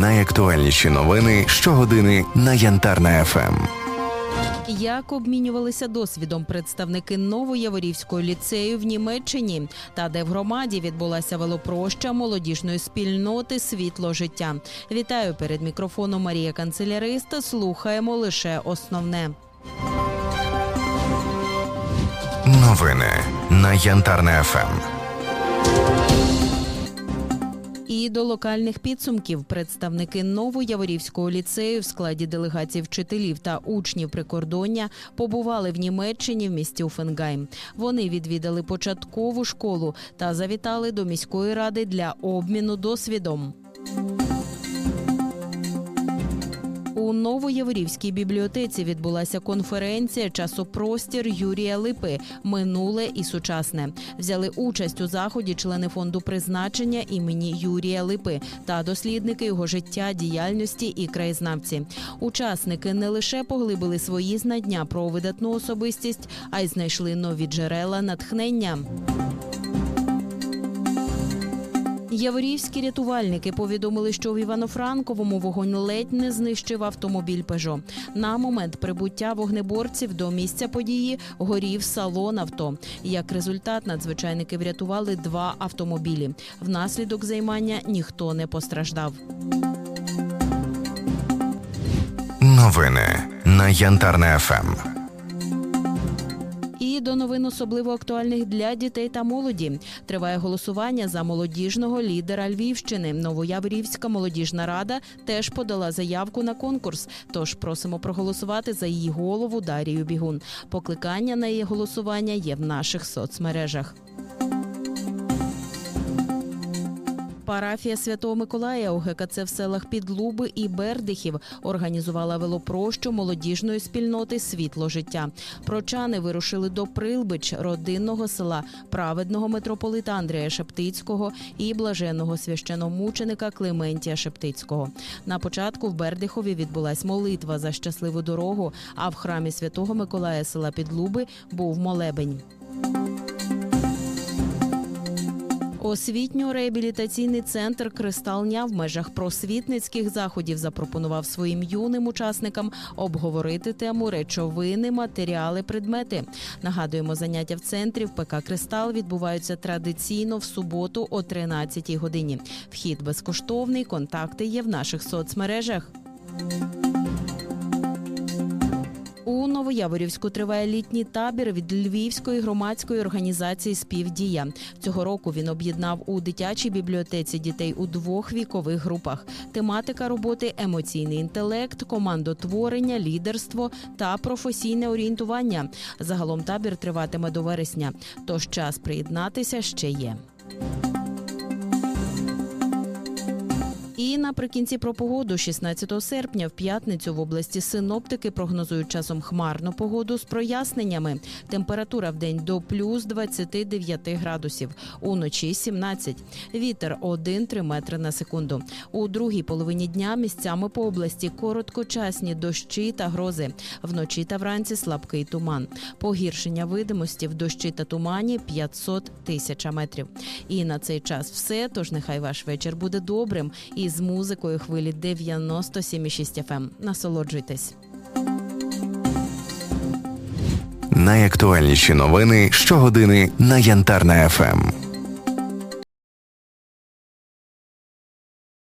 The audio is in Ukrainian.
Найактуальніші новини щогодини на Янтарна ФМ. Як обмінювалися досвідом представники Новояворівського ліцею в Німеччині, та де в громаді відбулася велопроща молодіжної спільноти Світло життя. Вітаю перед мікрофоном Марія Канцеляриста. Слухаємо лише основне. Новини на Янтарна ФМ. До локальних підсумків представники Новояворівського ліцею в складі делегацій вчителів та учнів прикордоння побували в Німеччині в місті Уфенгайм. Вони відвідали початкову школу та завітали до міської ради для обміну досвідом. У Новоєврівській бібліотеці відбулася конференція Часопростір Юрія Липи Минуле і сучасне. Взяли участь у заході члени фонду призначення імені Юрія Липи та дослідники його життя, діяльності і краєзнавці. Учасники не лише поглибили свої знання про видатну особистість, а й знайшли нові джерела натхнення. Яворівські рятувальники повідомили, що в Івано-Франковому вогонь ледь не знищив автомобіль Пежо. На момент прибуття вогнеборців до місця події горів салон авто. Як результат, надзвичайники врятували два автомобілі. Внаслідок займання ніхто не постраждав. Новини на Янтарна ФМ. До новин особливо актуальних для дітей та молоді. Триває голосування за молодіжного лідера Львівщини. Новояврівська молодіжна рада теж подала заявку на конкурс. Тож просимо проголосувати за її голову Дарію Бігун. Покликання на її голосування є в наших соцмережах. Парафія Святого Миколая у ГКЦ в селах Підлуби і Бердихів організувала велопрощу молодіжної спільноти Світло життя. Прочани вирушили до Прилбич, родинного села праведного митрополита Андрія Шептицького і блаженного священомученика Клементія Шептицького. На початку в Бердихові відбулась молитва за щасливу дорогу. А в храмі Святого Миколая села Підлуби був молебень. Освітньо-реабілітаційний центр Кристалня в межах просвітницьких заходів запропонував своїм юним учасникам обговорити тему речовини, матеріали, предмети. Нагадуємо, заняття в центрі в ПК Кристал відбуваються традиційно в суботу о 13-й годині. Вхід безкоштовний. Контакти є в наших соцмережах. Новояворівську триває літній табір від Львівської громадської організації Співдія. Цього року він об'єднав у дитячій бібліотеці дітей у двох вікових групах. Тематика роботи емоційний інтелект, командотворення, лідерство та професійне орієнтування. Загалом табір триватиме до вересня, тож час приєднатися ще є. І наприкінці про погоду 16 серпня в п'ятницю в області синоптики прогнозують часом хмарну погоду з проясненнями. Температура в день до плюс 29 градусів, уночі 17. Вітер 1-3 метри на секунду. У другій половині дня місцями по області короткочасні дощі та грози. Вночі та вранці слабкий туман. Погіршення видимості в дощі та тумані 500 тисяч метрів. І на цей час все. Тож нехай ваш вечір буде добрим і з музикою хвилі 97,6 FM. Насолоджуйтесь. Найактуальніші новини щогодини на Янтарна ФМ.